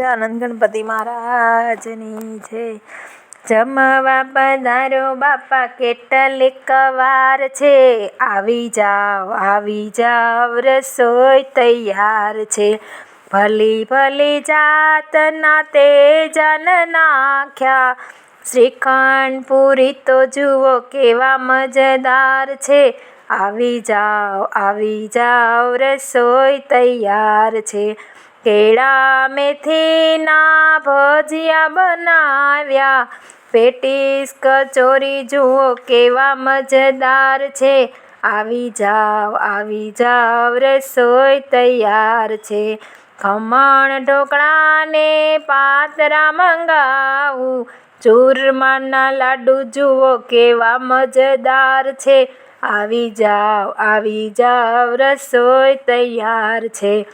આનંદ ગણપતિ મહારાજની છે. જમવા પધારો બાપા કેટલીક વાર છે? આવી જાવ આવી જાવ, રસોઈ તૈયાર છે. ભલી ભલી જાતના તેજન નાખ્યા. શ્રીખંડ પૂરી તો જુઓ કેવા મજેદાર છે. આવી જાઓ આવી જાવ, રસોઈ તૈયાર છે. કેળા મેથીના ભજીયા બનાવ્યા. પેટીસ, કચોરી જુઓ કેવા મજેદાર છે. આવી જાવ આવી જાવ, રસોઈ તૈયાર છે. ખમણ ઢોકળાને પાતરા મંગાવું. ચૂરમાના લાડુ જુઓ કેવા મજેદાર છે. આવી જાવ આવી જાવ, રસોઈ તૈયાર છે.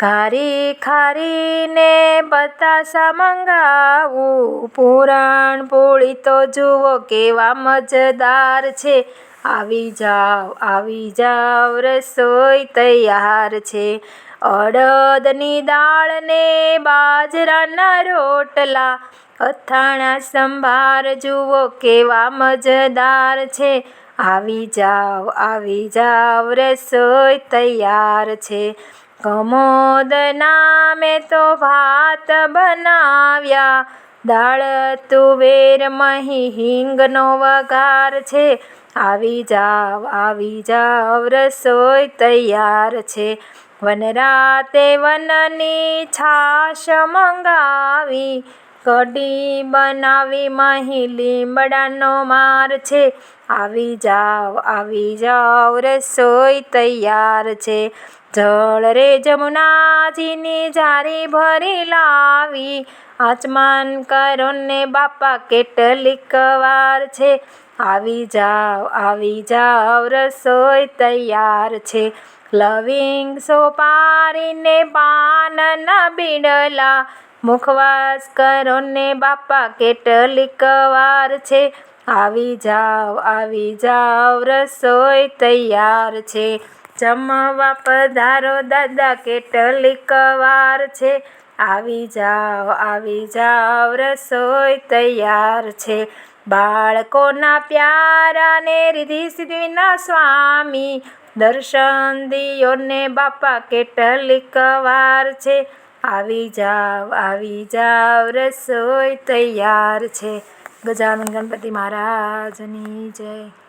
ખારી ખારીને બતાસા મંગાવું પૂરણ પોળી તો જુઓ કેવા મજેદાર છે. આવી જાવ આવી જાવ, રસોઈ તૈયાર છે. અડદની દાળને બાજરાના રોટલા. અથાણા સંભાર જુઓ કેવા મજેદાર છે. આવી જાવ આવી જાવ, રસોઈ તૈયાર છે. કમોદના મેં તો ભાત બનાવ્યા. દાળ, તુવેર, મહી, હિંગનો વઘાર છે. આવી જાવ આવી જાવ, રસોઈ તૈયાર છે. વનરાતે વનની છાશ મંગાવી. કઢી બનાવી, મહી લીમડાનો માર છે. આવી જાવ આવી જાવ, રસોઈ તૈયાર છે. જળ રે જમુનાજીની જારી ભરી લાવી. આચમાન કરો ને બાપા કેટલીક વાર છે. આવી જાવ આવી જાવ, રસોઈ તૈયાર છે. લવિંગ સોપારીને પાનના બીડલા. મુખવાસ કરો ને બાપા કેટલીક વાર છે. આવી જાવ આવી જાવ, રસોઈ તૈયાર છે. જમવા પધારો દાદા, કેટલીક વાર છે. આવી જાવ આવી જાવ રસોઈ તૈયાર છે. બાળકોના પ્યારાને રીધિ સિદ્ધિના સ્વામી. દર્શન દિયો ને બાપા, કેટલીક વાર છે. આવી જાવ આવી જાવ રસોઈ તૈયાર છે. ગજાનંદ ગણપતિ મહારાજની જય.